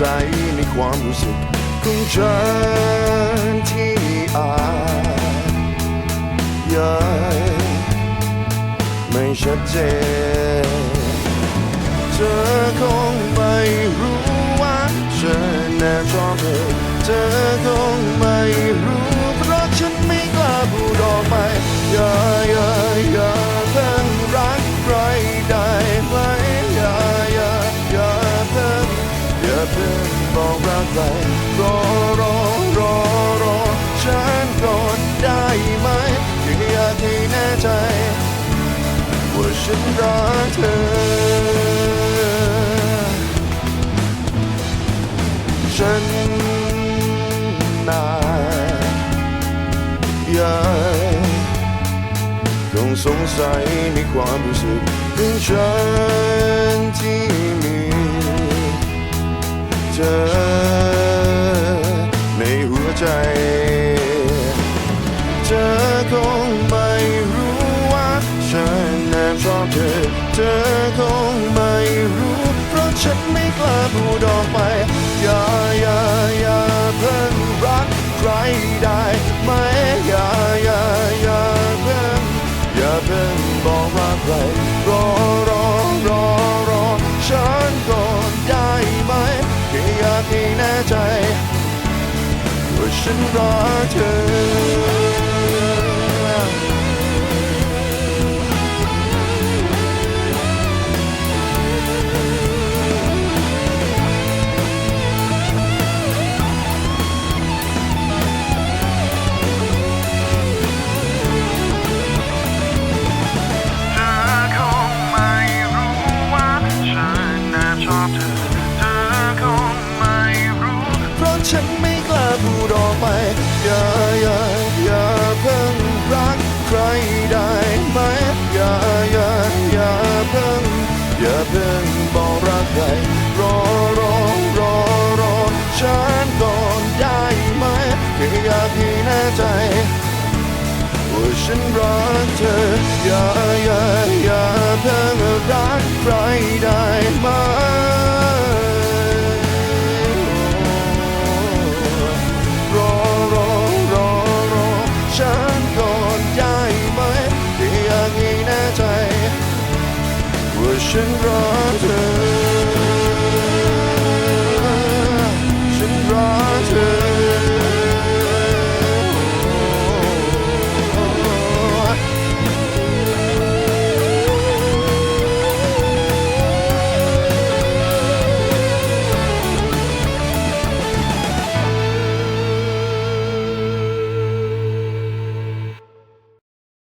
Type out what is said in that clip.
สัยในความรู้สึกของฉันที่อาจยังไม่ชัดเจน เธอคงไม่รู้ว่าฉันแน่ชอบเธอเธอคงไม่ ฉันรักเธอ ฉันนานยังคงสงสัยในความรู้สึกของฉันที่มีเธอ กล้าพูดออกไป อย่าอย่าอย่าเพิ่งรักใครได้ไหมอย่าอย่าอย่าเพิ่งอย่าเพิ่งบอกรักใครรอรอรอรอฉันก่อนได้ไหมแค่อยากให้แน่ใจว่าฉันรักเธอ ฉันไม่กล้าพูดออกไป อย่าอย่าอย่าเพิ่งรักใครได้ไหม อย่าอย่าอย่าเพิ่งอย่าเพิ่งบอกรักใครรอรอรอรอฉันก่อนได้ไหมแค่อยากให้แน่ใจว่าฉันรักเธอ อย่าอย่าอย่า